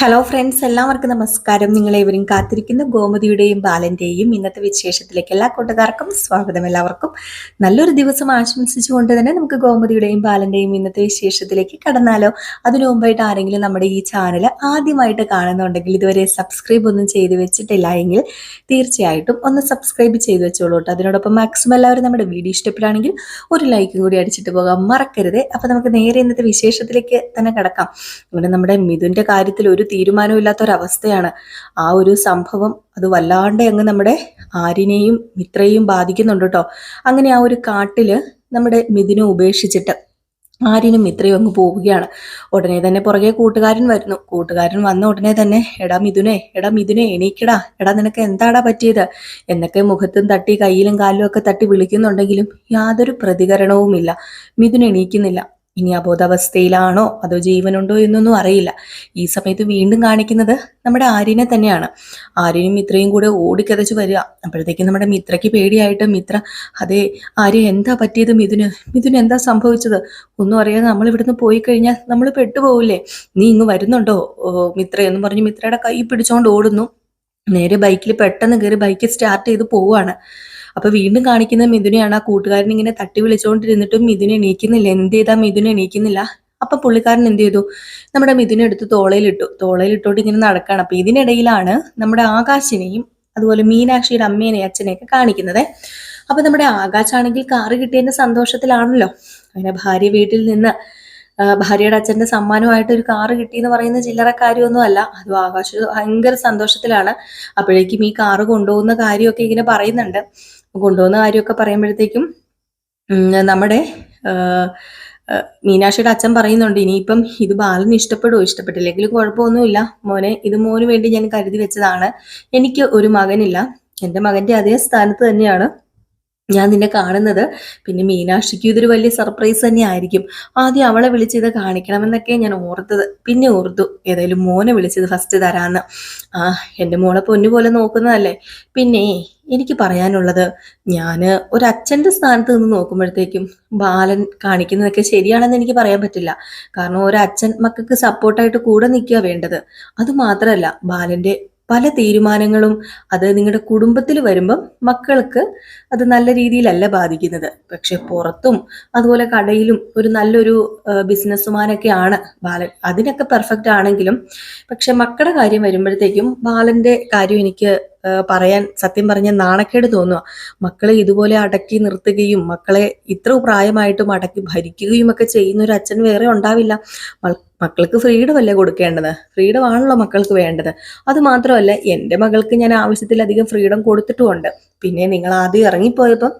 Hello friends എല്ലാവർക്കും നമസ്കാരം. നിങ്ങളേവരും കാത്തിരിക്കുന്ന. ഗോമതിയുടെയും ബാലന്റെയും ഇന്നത്തെ വിശേഷത്തിലേക്ക് എല്ലാ കൂട്ടുകാർക്കും സ്വാഗതം. എല്ലാവർക്കും നല്ലൊരു ദിവസം ആശംസിച്ചുകൊണ്ട് തന്നെ നമുക്ക് ഗോമതിയുടെയും ബാലന്റെയും ഇന്നത്തെ വിശേഷത്തിലേക്ക് കടന്നാലോ. അതിനു മുമ്പായിട്ട് ആരെങ്കിലും നമ്മുടെ ഈ ചാനൽ ആദ്യമായിട്ട് കാണുന്നുണ്ടെങ്കിൽ ഇതുവരെ സബ്സ്ക്രൈബ് ഒന്നും ചെയ്ത് വെച്ചിട്ടില്ല എങ്കിൽ തീർച്ചയായിട്ടും ഒന്ന് സബ്സ്ക്രൈബ് ചെയ്ത് വെച്ചോളൂ കേട്ടോ അതിനോടൊപ്പം മാക്സിമം എല്ലാവരും നമ്മുടെ വീഡിയോ ഇഷ്ടപ്പെടുകയാണെങ്കിൽ ഒരു ലൈക്കും കൂടി അടിച്ചിട്ട് പോകാം മറക്കരുത്. അപ്പോൾ നമുക്ക് നേരെ ഇന്നത്തെ വിശേഷത്തിലേക്ക് തന്നെ കിടക്കാം. ഇവിടെ നമ്മുടെ മിഥുന്റെ കാര്യത്തിൽ ഒരു തീരുമാനവും ഇല്ലാത്തൊരവസ്ഥയാണ് ആ ഒരു സംഭവം അത് വല്ലാണ്ട് അങ്ങ് നമ്മുടെ ആരിനെയും മിത്രയെയും ബാധിക്കുന്നുണ്ട് കേട്ടോ. അങ്ങനെ ആ ഒരു കാട്ടിൽ നമ്മുടെ മിഥുനെ ഉപേക്ഷിച്ചിട്ട് ആരിനും മിത്രയും അങ്ങ് പോവുകയാണ്. ഉടനെ തന്നെ പുറകെ കൂട്ടുകാരൻ വരുന്നു. കൂട്ടുകാരൻ വന്ന ഉടനെ തന്നെ എടാ മിഥുനെ എടാ മിഥുനെ എണീക്കടാ. എടാ നിനക്ക് എന്താടാ പറ്റിയത്? എന്നൊക്കെ മുഖത്തും തട്ടി കയ്യിലും കാലിലും ഒക്കെ തട്ടി വിളിക്കുന്നുണ്ടെങ്കിലും യാതൊരു പ്രതികരണവുമില്ല. മിഥുൻ എണീക്കുന്നില്ല. ഇനി അബോധാവസ്ഥയിലാണോ? അതോ ജീവനുണ്ടോ എന്നൊന്നും അറിയില്ല. ഈ സമയത്ത് വീണ്ടും കാണിക്കുന്നത് നമ്മുടെ ആര്യനെ തന്നെയാണ്. ആര്യനും മിത്രയും കൂടെ ഓടിക്കതച്ച് വരിക. അപ്പോഴത്തേക്കും നമ്മുടെ മിത്രയ്ക്ക് പേടിയായിട്ട് മിത്ര അതെ ആര്യ എന്താ പറ്റിയത് മിഥുന്? മിഥുന് എന്താ സംഭവിച്ചത്? ഒന്നും അറിയാതെ നമ്മൾ ഇവിടുന്ന് പോയി കഴിഞ്ഞാൽ നമ്മൾ പെട്ടുപോകില്ലേ നീ ഇങ്ങ് വരുന്നുണ്ടോ? മിത്ര എന്ന് പറഞ്ഞ് മിത്രയുടെ കൈ പിടിച്ചോണ്ട് ഓടുന്നു. നേരെ ബൈക്കിൽ പെട്ടെന്ന് കയറി ബൈക്ക് സ്റ്റാർട്ട് ചെയ്ത് പോവാണ് അപ്പൊ വീണ്ടും കാണിക്കുന്ന മിഥുനെയാണ് ആ കൂട്ടുകാരൻ ഇങ്ങനെ തട്ടി വിളിച്ചുകൊണ്ടിരുന്നിട്ടും മിഥുനെ എണീക്കുന്നില്ല. എന്ത് ചെയ്താ മിഥുനെ എണീക്കുന്നില്ല? അപ്പൊ പുള്ളിക്കാരൻ എന്ത് ചെയ്തു? നമ്മുടെ മിഥുനെ എടുത്ത് തോളയിലിട്ടു. തോളയിലിട്ടോണ്ട് ഇങ്ങനെ നടക്കാണ്. അപ്പൊ ഇതിനിടയിലാണ് നമ്മുടെ ആകാശിനെയും അതുപോലെ മീനാക്ഷിയുടെ അമ്മേനെയും അച്ഛനെയൊക്കെ കാണിക്കുന്നത്. അപ്പൊ നമ്മുടെ ആകാശാണെങ്കിൽ കാറ് കിട്ടിയതിന്റെ സന്തോഷത്തിലാണല്ലോ. അങ്ങനെ ഭാര്യ വീട്ടിൽ നിന്ന് ഭാര്യയുടെ അച്ഛന്റെ സമ്മാനമായിട്ട് ഒരു കാറ് കിട്ടി എന്ന് പറയുന്ന ചില്ലറ കാര്യമൊന്നും അല്ല അത് ആകാശ ഭയങ്കര സന്തോഷത്തിലാണ്. അപ്പോഴേക്കും ഈ കാറ് കൊണ്ടുപോകുന്ന കാര്യമൊക്കെ ഇങ്ങനെ പറയുന്നുണ്ട്. കൊണ്ടുപോകുന്ന കാര്യമൊക്കെ പറയുമ്പോഴത്തേക്കും നമ്മുടെ മീനാക്ഷിയുടെ അച്ഛൻ പറയുന്നുണ്ട് ഇനിയിപ്പം ഇത് ബാലന് ഇഷ്ടപ്പെടുമോ ഇഷ്ടപ്പെട്ടില്ലെങ്കിലും കുഴപ്പമൊന്നുമില്ല. മോനെ ഇത് മോന് വേണ്ടി ഞാൻ കരുതി വെച്ചതാണ്. എനിക്ക് ഒരു മകനില്ല. എന്റെ മകന്റെ അതേ സ്ഥാനത്ത് തന്നെയാണ്. ഞാൻ നിന്നെ കാണുന്നത്. പിന്നെ മീനാക്ഷിക്കും ഇതൊരു വലിയ സർപ്രൈസ് തന്നെ ആയിരിക്കും ആദ്യം അവളെ വിളിച്ചത് കാണിക്കണമെന്നൊക്കെ ഞാൻ ഓർത്തത്. പിന്നെ ഓർത്തു ഏതായാലും മോനെ വിളിച്ചത് ഫസ്റ്റ് തരാന്ന്. ആ എന്റെ മോളെ പൊന്നു പോലെ നോക്കുന്നതല്ലേ? പിന്നെ എനിക്ക് പറയാനുള്ളത് ഞാൻ ഒരച്ഛന്റെ സ്ഥാനത്ത് നിന്ന് നോക്കുമ്പോഴത്തേക്കും ബാലൻ കാണിക്കുന്നതൊക്കെ ശരിയാണെന്ന് എനിക്ക് പറയാൻ പറ്റില്ല. കാരണം ഒരച്ഛൻ മക്കൾക്ക് സപ്പോർട്ടായിട്ട് കൂടെ നിൽക്കുക വേണ്ടത്. അതുമാത്രമല്ല ബാലന്റെ പല തീരുമാനങ്ങളും അത് നിങ്ങളുടെ കുടുംബത്തിൽ വരുമ്പം മക്കൾക്ക് അത് നല്ല രീതിയിലല്ല ബാധിക്കുന്നത്. പക്ഷെ പുറത്തും അതുപോലെ കടയിലും ഒരു നല്ലൊരു ബിസിനസ്സുമാനൊക്കെ ആണ് ബാലൻ. അതിനൊക്കെ പെർഫെക്റ്റ് ആണെങ്കിലും പക്ഷെ മക്കളുടെ കാര്യം വരുമ്പോഴത്തേക്കും ബാലന്റെ കാര്യം എനിക്ക് പറയാൻ സത്യം പറഞ്ഞ നാണക്കേട് തോന്നുക മക്കളെ ഇതുപോലെ അടക്കി നിർത്തുകയും മക്കളെ ഇത്ര പ്രായമായിട്ടും അടക്കി ഭരിക്കുകയും ഒക്കെ ചെയ്യുന്ന ഒരു അച്ഛൻ വേറെ ഉണ്ടാവില്ല. മക്കൾക്ക് ഫ്രീഡം അല്ലേ കൊടുക്കേണ്ടത്? ഫ്രീഡം ആണല്ലോ മക്കൾക്ക് വേണ്ടത്. അത് മാത്രമല്ല എന്റെ മകൾക്ക് ഞാൻ ആവശ്യത്തിലധികം ഫ്രീഡം കൊടുത്തിട്ടുമുണ്ട്. പിന്നെ നിങ്ങൾ ആദ്യം ഇറങ്ങിപ്പോയപ്പം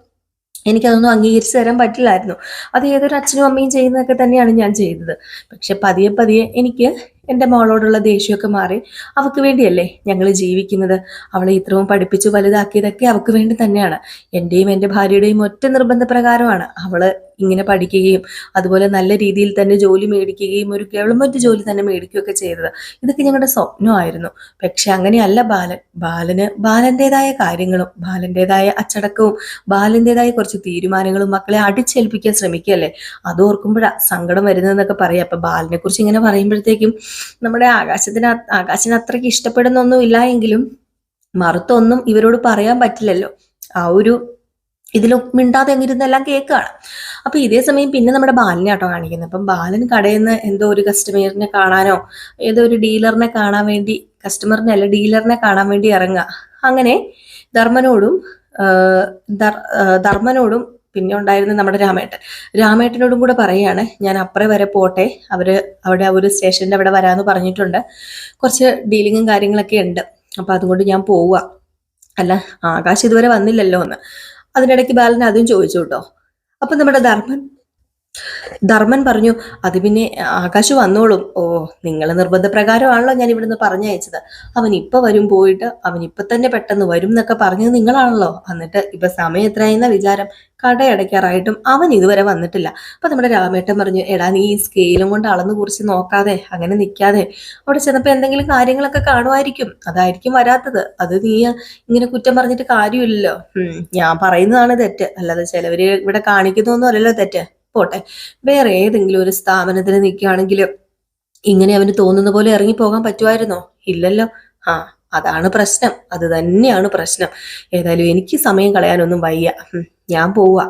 എനിക്കതൊന്നും അംഗീകരിച്ച് തരാൻ പറ്റില്ലായിരുന്നു. അത് ഏതൊരു അച്ഛനും അമ്മയും ചെയ്യുന്നതൊക്കെ തന്നെയാണ് ഞാൻ ചെയ്തത്. പക്ഷെ പതിയെ പതിയെ എനിക്ക് എന്റെ മോളോടുള്ള ദേഷ്യമൊക്കെ മാറി അവൾക്ക് വേണ്ടിയല്ലേ ഞങ്ങൾ ജീവിക്കുന്നത്. അവളെ ഇത്രയും പഠിപ്പിച്ച് വലുതാക്കിയതൊക്കെ അവൾക്ക് വേണ്ടി തന്നെയാണ്. എന്റെയും എന്റെ ഭാര്യയുടെയും ഒറ്റ നിർബന്ധപ്രകാരമാണ് അവൾ ഇങ്ങനെ പഠിക്കുകയും അതുപോലെ നല്ല രീതിയിൽ തന്നെ ജോലി മേടിക്കുകയും ഒരു ഗവൺമെന്റ് ജോലി തന്നെ മേടിക്കുകയൊക്കെ ചെയ്തത്. ഇതൊക്കെ ഞങ്ങളുടെ സ്വപ്നമായിരുന്നു. പക്ഷെ അങ്ങനെയല്ല ബാലൻ. ബാലന് ബാലന്റെതായ കാര്യങ്ങളും ബാലന്റെതായ അച്ചടക്കവും ബാലന്റെതായ കുറച്ച് തീരുമാനങ്ങളും മക്കളെ അടിച്ചേൽപ്പിക്കാൻ ശ്രമിക്കുകയല്ലേ? അത് ഓർക്കുമ്പോഴാണ് സങ്കടം വരുന്നതെന്നൊക്കെ പറയാം. അപ്പം ബാലിനെ കുറിച്ച് ഇങ്ങനെ പറയുമ്പോഴത്തേക്കും നമ്മുടെ ആകാശത്തിന് ആകാശത്തിന് അത്രയ്ക്ക് ഇഷ്ടപ്പെടുന്നൊന്നും ഇല്ല എങ്കിലും മറുത്തൊന്നും ഇവരോട് പറയാൻ പറ്റില്ലല്ലോ. ആ ഒരു ഇതിലും മിണ്ടാതെ അങ്ങിരുന്നെല്ലാം കേൾക്കുകയാണ്. അപ്പൊ ഇതേ സമയം പിന്നെ നമ്മുടെ ബാലനെ ആട്ടോ കാണിക്കുന്നത്. അപ്പം ബാലൻ കടയിൽ നിന്ന് എന്തോ ഒരു കസ്റ്റമറിനെ കാണാനോ ഏതോ ഒരു ഡീലറിനെ കാണാൻ വേണ്ടി കസ്റ്റമറിനെ അല്ല ഡീലറിനെ കാണാൻ വേണ്ടി ഇറങ്ങുക. അങ്ങനെ ധർമ്മനോടും ധർമ്മനോടും പിന്നെ ഉണ്ടായിരുന്ന നമ്മുടെ രാമേട്ടൻ. രാമേട്ടനോടും കൂടെ പറയാണ് ഞാൻ അപ്പുറം വരെ പോട്ടെ. അവർ അവിടെ ഒരു സ്റ്റേഷന്റെ അവിടെ വരാമെന്ന് പറഞ്ഞിട്ടുണ്ട്. കുറച്ച് ഡീലിങ്ങും കാര്യങ്ങളൊക്കെ ഉണ്ട്. അപ്പം അതുകൊണ്ട് ഞാൻ പോവുക അല്ല ആകാശ് ഇതുവരെ വന്നില്ലല്ലോ എന്ന് അതിനിടയ്ക്ക് ബാലൻ അതും ചോദിച്ചു കേട്ടോ. അപ്പം നമ്മുടെ ധർമ്മൻ ധർമ്മൻ പറഞ്ഞു അത് പിന്നെ ആകാശ് വന്നോളും. ഓ നിങ്ങൾ നിർബന്ധപ്രകാരമാണല്ലോ ഞാൻ ഇവിടുന്ന് പറഞ്ഞയച്ചത്. അവൻ ഇപ്പൊ വരും പോയിട്ട് അവൻ ഇപ്പൊ തന്നെ പെട്ടെന്ന് വരും എന്നൊക്കെ പറഞ്ഞത് നിങ്ങളാണല്ലോ. എന്നിട്ട് ഇപ്പൊ സമയം എത്രയെന്ന വിചാരം കടയടയ്ക്കാറായിട്ടും അവൻ ഇതുവരെ വന്നിട്ടില്ല. അപ്പൊ നമ്മുടെ രാമേട്ടൻ പറഞ്ഞു എടാ നീ ഈ സ്കെയിലും കൊണ്ട് അളന്ന് കുറിച്ച് നോക്കാതെ അങ്ങനെ നിൽക്കാതെ അവിടെ ചെന്നപ്പോ എന്തെങ്കിലും കാര്യങ്ങളൊക്കെ കാണുമായിരിക്കും. അതായിരിക്കും വരാത്തത്. അത് നീ ഇങ്ങനെ കുറ്റം പറഞ്ഞിട്ട് കാര്യമില്ലല്ലോ. ഞാൻ പറയുന്നതാണ് തെറ്റ്. അല്ലാതെ ചിലവര് ഇവിടെ കാണിക്കുന്നൊന്നും അല്ലല്ലോ തെറ്റ്. പോട്ടെ. വേറെ ഏതെങ്കിലും ഒരു സ്ഥാപനത്തിൽ നിൽക്കുകയാണെങ്കിൽ ഇങ്ങനെ അവന് തോന്നുന്ന പോലെ ഇറങ്ങി പോകാൻ പറ്റുമായിരുന്നോ? ഇല്ലല്ലോ. ആ അതാണ് പ്രശ്നം. അത് തന്നെയാണ് പ്രശ്നം. ഏതായാലും എനിക്ക് സമയം കളയാനൊന്നും വയ്യ. ഞാൻ പോവുക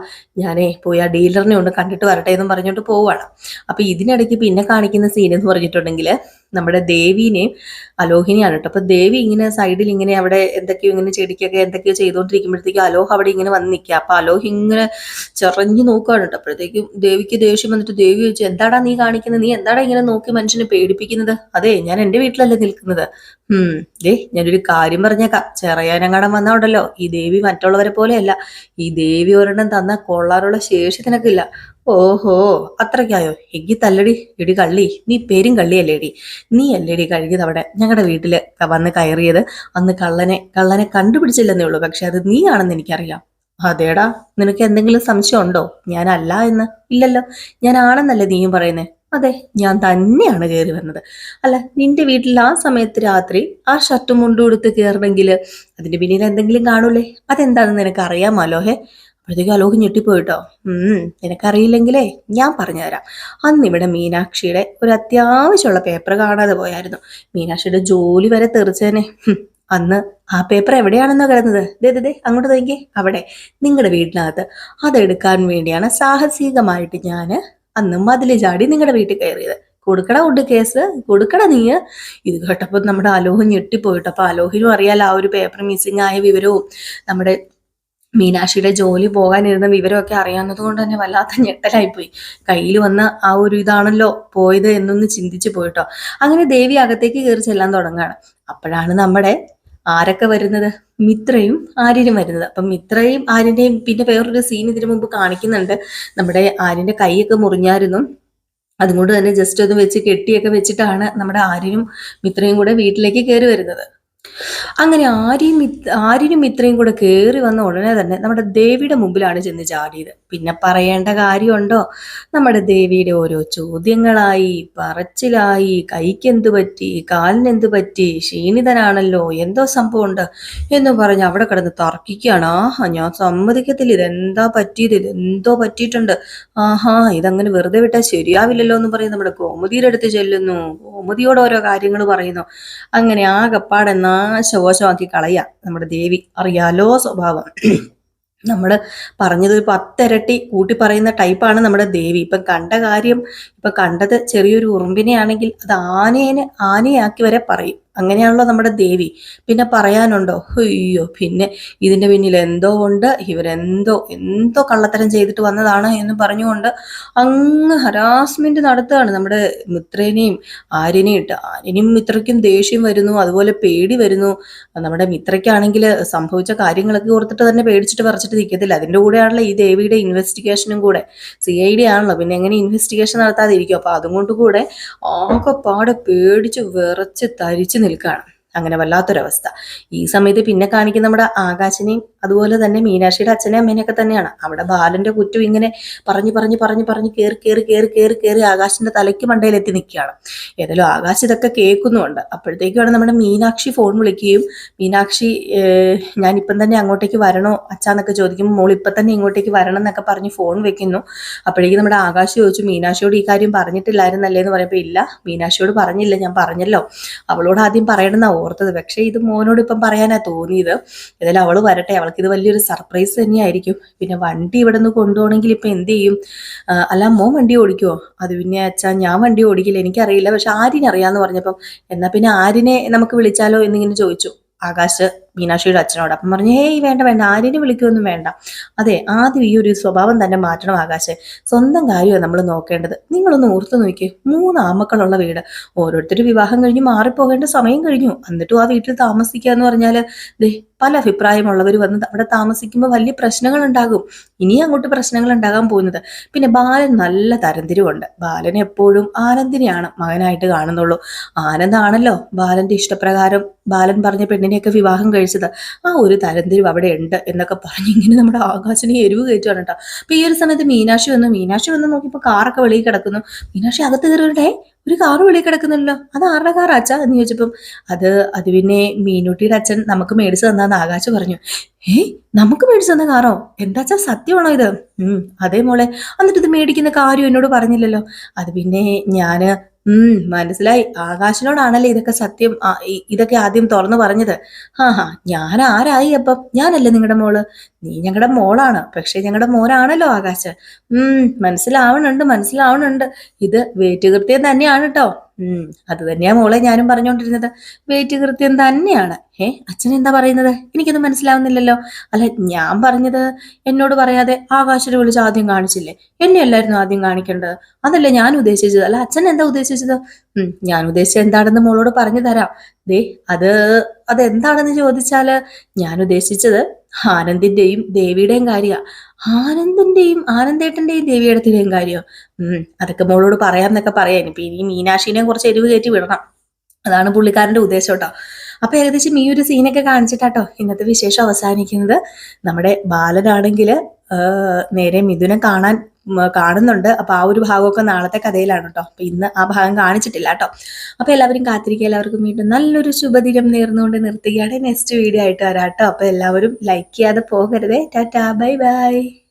ഞാനേ പോയി ആ ഡീലറിനെ ഒന്ന് കണ്ടിട്ട് വരട്ടെ എന്നും പറഞ്ഞിട്ട് പോവാണ്. അപ്പൊ ഇതിനിടയ്ക്ക് പിന്നെ കാണിക്കുന്ന സീൻ എന്ന് പറഞ്ഞിട്ടുണ്ടെങ്കിൽ നമ്മുടെ ദേവീനെയും അലോഹിനിയാണ് കേട്ടോ അപ്പൊ ദേവി ഇങ്ങനെ സൈഡിൽ ഇങ്ങനെ അവിടെ എന്തൊക്കെയോ ഇങ്ങനെ ചെടിക്കൊക്കെ എന്തൊക്കെയോ ചെയ്തുകൊണ്ടിരിക്കുമ്പോഴത്തേക്കും അലോഹ അവിടെ ഇങ്ങനെ വന്ന് നിൽക്കുക അപ്പൊ അലോഹ് ഇങ്ങനെ ചെറഞ്ഞു നോക്കുകയാണ് കേട്ടോ അപ്പോഴത്തേക്കും ദേവിക്ക് ദേഷ്യം വന്നിട്ട് ദേവി ചോദിച്ചു എന്താടാ നീ കാണിക്കുന്നത് നീ എന്താടാ ഇങ്ങനെ നോക്കി മനുഷ്യനെ പേടിപ്പിക്കുന്നത്? അതെ ഞാൻ എന്റെ വീട്ടിലല്ലേ നിൽക്കുന്നത്. ഉം ദേ ഞാനൊരു കാര്യം പറഞ്ഞേക്കാം. ചെറിയാനങ്ങാടം വന്നോണ്ടല്ലോ ഈ ദേവി മറ്റുള്ളവരെ പോലെയല്ല. ഈ ദേവി ഒരെണ്ണം തന്ന കൊള്ളാറുള്ള ശേഷി നിനക്കില്ല ഓഹോ അത്രയ്ക്കായോ? എങ്കി തല്ലടി എടി കള്ളി നീ പേരും കള്ളിയല്ലേ എടി നീ അല്ലേടി കഴുകിയത് അവിടെ ഞങ്ങളുടെ വീട്ടിൽ വന്ന് കയറിയത്. അന്ന് കള്ളനെ കള്ളനെ കണ്ടുപിടിച്ചില്ലെന്നേ ഉള്ളൂ പക്ഷെ അത് നീയാണെന്ന് എനിക്കറിയാം. അതേടാ നിനക്ക് എന്തെങ്കിലും സംശയം ഉണ്ടോ? ഞാനല്ല എന്ന്. ഇല്ലല്ലോ ഞാനാണെന്നല്ലേ നീയും പറയുന്നേ. അതെ ഞാൻ തന്നെയാണ് കയറി വന്നത്. അല്ല നിന്റെ വീട്ടിൽ ആ സമയത്ത് രാത്രി ആ ഷർട്ടും മുണ്ടും എടുത്ത് കയറണമെങ്കിൽ അതിന്റെ പിന്നിൽ എന്തെങ്കിലും കാണൂലേ? അതെന്താണെന്ന് നിനക്ക് അറിയാമല്ലോ ഹേ അപ്പോഴത്തേക്കും അലോക് ഞെട്ടിപ്പോയിട്ടോ? നിനക്കറിയില്ലെങ്കിലേ ഞാൻ പറഞ്ഞുതരാം. അന്ന് ഇവിടെ മീനാക്ഷിയുടെ ഒരു അത്യാവശ്യമുള്ള പേപ്പർ കാണാതെ പോയായിരുന്നു. മീനാക്ഷിയുടെ ജോലി വരെ തെറിച്ചേനെ അന്ന് ആ പേപ്പർ എവിടെയാണെന്നോ കിടന്നത്? ദേ ദേ, അങ്ങോട്ട് നോക്കിയേ അവിടെ നിങ്ങളുടെ വീട്ടിനകത്ത്. അതെടുക്കാൻ വേണ്ടിയാണ് സാഹസികമായിട്ട് ഞാൻ അന്ന് മതിൽ ചാടി നിങ്ങളുടെ വീട്ടിൽ കയറിയത്. കൊടുക്കട ഉണ്ട് കേസ് കൊടുക്കട നീ. ഇത് കേട്ടപ്പോൾ നമ്മുടെ അലോഹ് ഞെട്ടിപ്പോയിട്ട്? അപ്പോൾ അലോഹിനും അറിയാലോ ആ ഒരു പേപ്പർ മിസ്സിംഗ് ആയ വിവരവും നമ്മുടെ മീനാക്ഷിയുടെ ജോലി പോകാനിരുന്ന വിവരമൊക്കെ അറിയാവുന്നത് കൊണ്ട് തന്നെ വല്ലാത്ത ഞെട്ടലായിപ്പോയി. കയ്യിൽ വന്ന ആ ഒരു ഇതാണല്ലോ പോയത് എന്നൊന്ന് ചിന്തിച്ചു പോയിട്ടോ. അങ്ങനെ ദേവി അകത്തേക്ക് കയറി ചെല്ലാൻ തുടങ്ങാണ് അപ്പോഴാണ് നമ്മുടെ ആരൊക്കെ വരുന്നത്? മിത്രയും ആര്യനും വരുന്നത്. അപ്പം മിത്രയും ആര്യന്റെയും പിന്നെ വേറൊരു സീൻ ഇതിനു മുമ്പ് കാണിക്കുന്നുണ്ട്. നമ്മുടെ ആര്യന്റെ കൈയൊക്കെ മുറിഞ്ഞായിരുന്നു. അതുകൊണ്ട് തന്നെ ജസ്റ്റ് ഒന്ന് വെച്ച് കെട്ടിയൊക്കെ വെച്ചിട്ടാണ് നമ്മുടെ ആര്യനും മിത്രയും കൂടെ വീട്ടിലേക്ക് കയറി വരുന്നത്. അങ്ങനെ ആര്യയും ആരിനും ഇത്രയും കൂടെ കയറി വന്ന ഉടനെ തന്നെ നമ്മുടെ ദേവിയുടെ മുമ്പിലാണ് ചെന്ന് ചാടിയത്. പിന്നെ പറയേണ്ട കാര്യമുണ്ടോ? നമ്മുടെ ദേവിയുടെ ഓരോ ചോദ്യങ്ങളായി പറച്ചിലായി കൈക്ക് എന്ത് പറ്റി കാലിന് എന്ത് പറ്റി ക്ഷീണിതനാണല്ലോ എന്തോ സംഭവമുണ്ട് എന്ന് പറഞ്ഞ് അവിടെ കിടന്ന് തർക്കിക്കുകയാണ്. ആഹാ ഞാൻ സമ്മതിക്കത്തില്ല ഇതെന്താ പറ്റിയത് ഇതെന്തോ പറ്റിയിട്ടുണ്ട്. ആഹാ ഇതങ്ങനെ വെറുതെ വിട്ടാൽ ശരിയാവില്ലല്ലോ എന്ന് പറയും നമ്മുടെ ഗോമതിയുടെ അടുത്ത് ചെല്ലുന്നു. ഗോമതിയോട് ഓരോ കാര്യങ്ങൾ പറയുന്നു. അങ്ങനെ ആകപ്പാടെ നാശകോശമാക്കി കളയുക നമ്മുടെ ദേവി അറിയാലോ സ്വഭാവം. നമ്മൾ പറഞ്ഞത് ഒരു പത്തിരട്ടി കൂട്ടി പറയുന്ന ടൈപ്പാണ് നമ്മുടെ ദേവി. ഇപ്പം കണ്ട കാര്യം ഇപ്പം കണ്ടത് ചെറിയൊരു ഉറുമ്പിനെ ആണെങ്കിൽ അത് ആനേനെ ആനയാക്കി വരെ പറയും. അങ്ങനെയാണല്ലോ നമ്മുടെ ദേവി. പിന്നെ പറയാനുണ്ടോ? അയ്യോ പിന്നെ ഇതിന്റെ പിന്നിൽ എന്തോ ഉണ്ട്. ഇവരെന്തോ എന്തോ കള്ളത്തരം ചെയ്തിട്ട് വന്നതാണ് എന്ന് പറഞ്ഞുകൊണ്ട് അങ്ങ് ഹരാസ്മെന്റ് നടത്തുകയാണ് നമ്മുടെ മിത്രേനെയും ആര്യനെയും ഇട്ട്. ആര്യനും മിത്രയ്ക്കും ദേഷ്യം വരുന്നു അതുപോലെ പേടി വരുന്നു. നമ്മുടെ മിത്രയ്ക്കാണെങ്കിൽ സംഭവിച്ച കാര്യങ്ങളൊക്കെ ഓർത്തിട്ട് തന്നെ പേടിച്ചിട്ട് പറിച്ചിട്ട് നിൽക്കത്തില്ല. അതിന്റെ കൂടെയാണല്ലോ ഈ ദേവിയുടെ ഇൻവെസ്റ്റിഗേഷനും കൂടെ. സി ഐ ഡി ആണല്ലോ പിന്നെ എങ്ങനെ ഇൻവെസ്റ്റിഗേഷൻ നടത്താതിരിക്കും? അപ്പൊ അതും കൊണ്ട് കൂടെ ആകെപ്പാടെ പേടിച്ച് വിറച്ച് തരിച്ച് നിൽക്കുകയാണ്. അങ്ങനെ വല്ലാത്തൊരവസ്ഥ. ഈ സമയത്ത് പിന്നെ കാണിക്കുന്ന നമ്മുടെ ആകാശിനെയും അതുപോലെ തന്നെ മീനാക്ഷിയുടെ അച്ഛനെയും അമ്മേനെയൊക്കെ തന്നെയാണ്. അവിടെ ബാലന്റെ കുറ്റം ഇങ്ങനെ പറഞ്ഞു പറഞ്ഞു പറഞ്ഞു പറഞ്ഞു കയറി കയറി കയറി കയറി കയറി ആകാശിന്റെ തലയ്ക്ക് മണ്ടയിലെത്തി നിൽക്കുകയാണ്. ഏതായാലും ആകാശ് ഇതൊക്കെ കേൾക്കുന്നുണ്ട്. അപ്പോഴത്തേക്കാണ് നമ്മുടെ മീനാക്ഷി ഫോൺ വിളിക്കുകയും മീനാക്ഷി ഞാനിപ്പം തന്നെ അങ്ങോട്ടേക്ക് വരണോ? അച്ഛാന്നൊക്കെ ചോദിക്കും മോൾ ഇപ്പം തന്നെ ഇങ്ങോട്ടേക്ക് വരണം എന്നൊക്കെ പറഞ്ഞ് ഫോൺ വെക്കുന്നു. അപ്പോഴേക്കും നമ്മുടെ ആകാശ് ചോദിച്ചു മീനാക്ഷിയോട് ഈ കാര്യം പറഞ്ഞിട്ടില്ലായിരുന്നല്ലേ? എന്ന് പറയുമ്പോൾ ഇല്ല മീനാക്ഷിയോട് പറഞ്ഞില്ല ഞാൻ പറഞ്ഞല്ലോ. അവളോട് ആദ്യം പറയണമെന്നാ ഓർത്തത്. പക്ഷേ ഇത് മോനോട് ഇപ്പം പറയാനാ തോന്നിയത്. ഏതായാലും അവൾ വരട്ടെ. അവൾക്ക് ഇത് വലിയൊരു സർപ്രൈസ് തന്നെയായിരിക്കും. പിന്നെ വണ്ടി ഇവിടെ നിന്ന് കൊണ്ടുപോകണമെങ്കിൽ ഇപ്പം എന്ത് ചെയ്യും? അല്ല മോൻ വണ്ടി ഓടിക്കുമോ അത് പിന്നെ അച്ഛാ ഞാൻ വണ്ടി ഓടിക്കില്ല. എനിക്കറിയില്ല. പക്ഷെ അറിയാന്ന് പറഞ്ഞപ്പം എന്നാ പിന്നെ ആരിനെ നമുക്ക് വിളിച്ചാലോ എന്നിങ്ങനെ ചോദിച്ചു. ആകാശ് മീനാക്ഷിയുടെ അച്ഛനോട്. അപ്പം പറഞ്ഞു ഏയ് വേണ്ട വേണ്ട ആര്യനെ വിളിക്കുകയൊന്നും വേണ്ട. അതെ ആദ്യം ഈ ഒരു സ്വഭാവം തന്നെ മാറ്റണം ആകാശ്. സ്വന്തം കാര്യമാണ് നമ്മൾ നോക്കേണ്ടത്. നിങ്ങളൊന്ന് ഓർത്തു നോക്കിയേ. മൂന്ന് ആമക്കളുള്ള വീട്. ഓരോരുത്തർ വിവാഹം കഴിഞ്ഞ് മാറിപ്പോകേണ്ട സമയം കഴിഞ്ഞു. എന്നിട്ടും ആ വീട്ടിൽ താമസിക്കുക എന്ന് പറഞ്ഞാൽ ദേ പല അഭിപ്രായമുള്ളവർ വന്ന് അവിടെ താമസിക്കുമ്പോൾ വലിയ പ്രശ്നങ്ങൾ ഉണ്ടാകും ഇനി അങ്ങോട്ട് പ്രശ്നങ്ങൾ ഉണ്ടാകാൻ പോകുന്നത്. പിന്നെ ബാലൻ നല്ല തരംതിരിവുണ്ട്. ബാലൻ എപ്പോഴും ആനന്ദിനെയാണ് മകനായിട്ട് കാണുന്നുള്ളൂ. ആനന്ദാണല്ലോ ബാലന്റെ ഇഷ്ടപ്രകാരം ബാലൻ പറഞ്ഞ പെണ്ണിനെയൊക്കെ വിവാഹം കഴിച്ചത് ആ ഒരു തരംതിരിവ് അവിടെ ഉണ്ട് എന്നൊക്കെ പറഞ്ഞ് ഇങ്ങനെ നമ്മുടെ ആകാശിനെ എരിവ് കയറ്റുകയാണ് കേട്ടോ. അപ്പൊ ഈ ഒരു സമയത്ത് മീനാക്ഷി വന്നു. മീനാക്ഷി വന്ന് നോക്കിയപ്പോൾ കാറൊക്കെ വെളിയിൽ കിടക്കുന്നു. മീനാക്ഷി അകത്ത് കയറിയിട്ടേ ഒരു കാറ് വെളിയിൽ കിടക്കുന്നല്ലോ അത് ആരുടെ കാറാ അച്ഛാ എന്ന് ചോദിച്ചപ്പം അത് അത് പിന്നെ മീനുട്ടിയുടെ അച്ഛൻ നമുക്ക് മേടിച്ചു തന്നാന്ന് ആകാശ് പറഞ്ഞു. ഏ നമുക്ക് മേടിച്ചു തന്ന കാറോ? എന്താ അച്ഛാ സത്യമാണോ ഇത്? അതേ മോളെ. എന്നിട്ട് ഇത് മേടിക്കുന്ന കാര്യം എന്നോട് പറഞ്ഞില്ലല്ലോ. അത് പിന്നെ ഞാൻ ഉം മനസ്സിലായി. ആകാശിനോടാണല്ലേ ഇതൊക്കെ സത്യം ഇതൊക്കെ ആദ്യം തുറന്നു പറഞ്ഞത്? ഹാ ഹാ ഞാൻ ആരായി അപ്പം? ഞാനല്ലേ നിങ്ങളുടെ മോൾ? നീ ഞങ്ങളുടെ മോളാണ് പക്ഷെ ഞങ്ങളുടെ മോനാണല്ലോ ആകാശ്. ഉം മനസ്സിലാവണുണ്ട് മനസ്സിലാവണുണ്ട്. ഇത് വേറ്റുകൃത്യം കൃത്യം തന്നെയാണ് കേട്ടോ അത് തന്നെയാ മോളെ ഞാനും പറഞ്ഞുകൊണ്ടിരുന്നത് വെയിറ്റ് കൃത്യം തന്നെയാണ്. ഏ അച്ഛൻ എന്താ പറയുന്നത്? എനിക്കൊന്നും മനസ്സിലാവുന്നില്ലല്ലോ. അല്ല ഞാൻ പറഞ്ഞത് എന്നോട് പറയാതെ ആകാശനെ വിളിച്ച് ആദ്യം കാണിച്ചില്ലേ? എന്നെ അല്ലായിരുന്നു ആദ്യം കാണിക്കേണ്ടത്. അതല്ലേ ഞാൻ ഉദ്ദേശിച്ചത്. അല്ല അച്ഛൻ എന്താ ഉദ്ദേശിച്ചത്? ഞാൻ ഉദ്ദേശിച്ചത് എന്താണെന്ന് മോളോട് പറഞ്ഞു തരാം. ദേ അത് അതെന്താണെന്ന് ചോദിച്ചാൽ ഞാൻ ഉദ്ദേശിച്ചത് ആനന്ദിന്റെയും ദേവിയുടെയും കാര്യ. ആനന്ദിന്റെയും ആനന്ദേട്ടന്റെയും ദേവിയേടത്തിന്റെയും കാര്യോ? ഉം അതൊക്കെ മോളോട് പറയാമെന്നൊക്കെ പറയാം. ഇപ്പൊ ഇനി മീനാക്ഷിനെ കുറച്ച് എരിവ് കയറ്റി വിടണം. അതാണ് പുള്ളിക്കാരന്റെ ഉദ്ദേശം കേട്ടോ. അപ്പൊ ഏകദേശം ഈ ഒരു സീനൊക്കെ കാണിച്ചിട്ടാട്ടോ ഇന്നത്തെ വിശേഷം അവസാനിക്കുന്നത്. നമ്മുടെ ബാലനാണെങ്കിൽ നേരെ മിഥുനെ കാണാൻ കാണുന്നുണ്ട്. അപ്പൊ ആ ഒരു ഭാഗമൊക്കെ നാളത്തെ കഥയിലാണ് കേട്ടോ അപ്പൊ ഇന്ന് ആ ഭാഗം കാണിച്ചിട്ടില്ല കേട്ടോ അപ്പൊ എല്ലാവരും കാത്തിരിക്കുക. എല്ലാവർക്കും വീണ്ടും നല്ലൊരു ശുഭദിനം നേർന്നുകൊണ്ട് നിർത്തുകയാണ്. നെക്സ്റ്റ് വീഡിയോ ആയിട്ട് വരാം കേട്ടോ അപ്പൊ എല്ലാവരും ലൈക്ക് ചെയ്യാതെ പോകരുതേ. ടാറ്റാ. Bye bye.